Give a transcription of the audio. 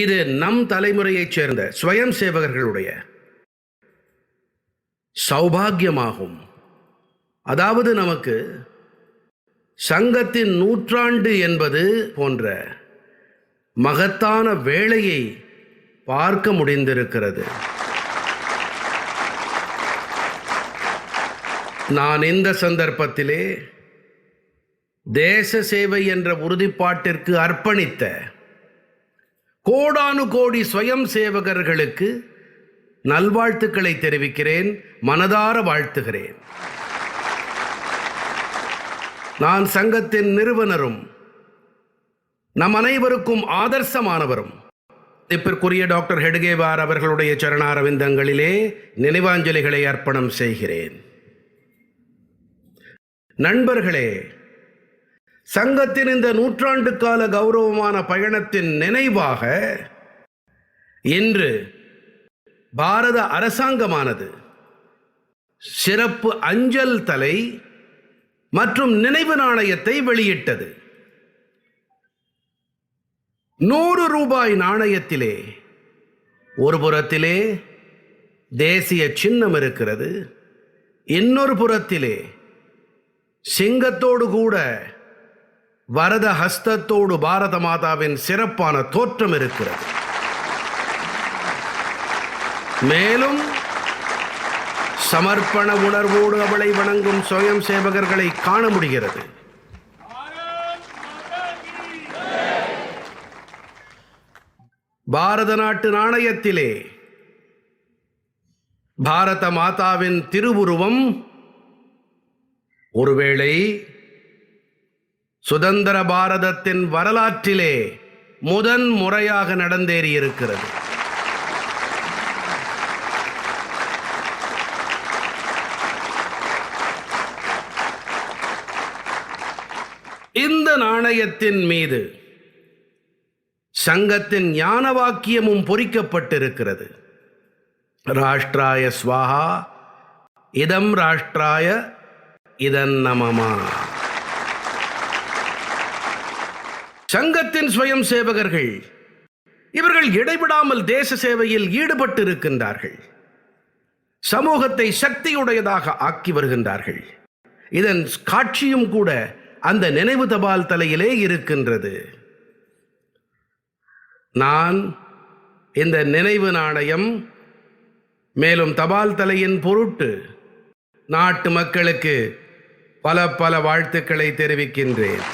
இது நம் தலைமுறையைச் சேர்ந்த ஸ்வயம் சேவகர்களுடைய சௌபாகியமாகும். அதாவது நமக்கு சங்கத்தின் நூற்றாண்டு என்பது போன்ற மகத்தான வேளையை பார்க்க முடிந்திருக்கிறது. நான் இந்த சந்தர்ப்பத்திலே தேச சேவை என்ற உறுதிப்பாட்டிற்கு அர்ப்பணித்த கோடானு கோடி ஸ்வயம் சேவகர்களுக்கு நல்வாழ்த்துக்களை தெரிவிக்கிறேன் மனதார வாழ்த்துகிறேன். நான் சங்கத்தின் நிறுவனரும் நம் அனைவருக்கும் ஆதர்சமானவரும். மதிப்பிற்குரிய டாக்டர் ஹெடுகேவார் அவர்களுடைய சரணாரவிந்தங்களிலே நினைவாஞ்சலிகளை அர்ப்பணம் செய்கிறேன். நண்பர்களே சங்கத்தின் இந்த நூற்றாண்டு கால கௌரவமான பயணத்தின் நினைவாக இன்று பாரத அரசாங்கமானது சிறப்பு அஞ்சல் தலை மற்றும் நினைவு நாணயத்தை வெளியிட்டது. நூறு ரூபாய் நாணயத்திலே ஒரு புறத்திலே தேசிய சின்னம் இருக்கிறது. இன்னொரு புறத்திலே சிங்கத்தோடு கூட வரத ஹஸ்தத்தோடு பாரத மாதாவின் சிறப்பான தோற்றம் இருக்கிறது. மேலும் சமர்ப்பண உணர்வோடு அவளை வணங்கும் சுயம் சேவகர்களை காண முடிகிறது. பாரத நாட்டு நாணயத்திலே பாரத மாதாவின் திருவுருவம் ஒருவேளை சுதந்திர பாரதத்தின் வரலாற்றிலே முதன் முறையாக நடந்தேறியிருக்கிறது. இந்த நாணயத்தின் மீது சங்கத்தின் ஞான வாக்கியமும் பொறிக்கப்பட்டிருக்கிறது. ராஷ்டிராய ஸ்வாஹா இதம் ராஷ்டிராய இதன் நமமா சங்கத்தின் சுயம் சேவகர்கள் இவர்கள் இடைவிடாமல் தேச சேவையில் ஈடுபட்டிருக்கின்றார்கள். சமூகத்தை சக்தியுடையதாக ஆக்கி வருகின்றார்கள். இதன் காட்சியும் கூட அந்த நினைவு தபால் தலையிலே இருக்கின்றது. நான் இந்த நினைவு நாணயம் மேலும் தபால் தலையின் பொருட்டு நாட்டு மக்களுக்கு பல பல வாழ்த்துக்களை தெரிவிக்கின்றேன்.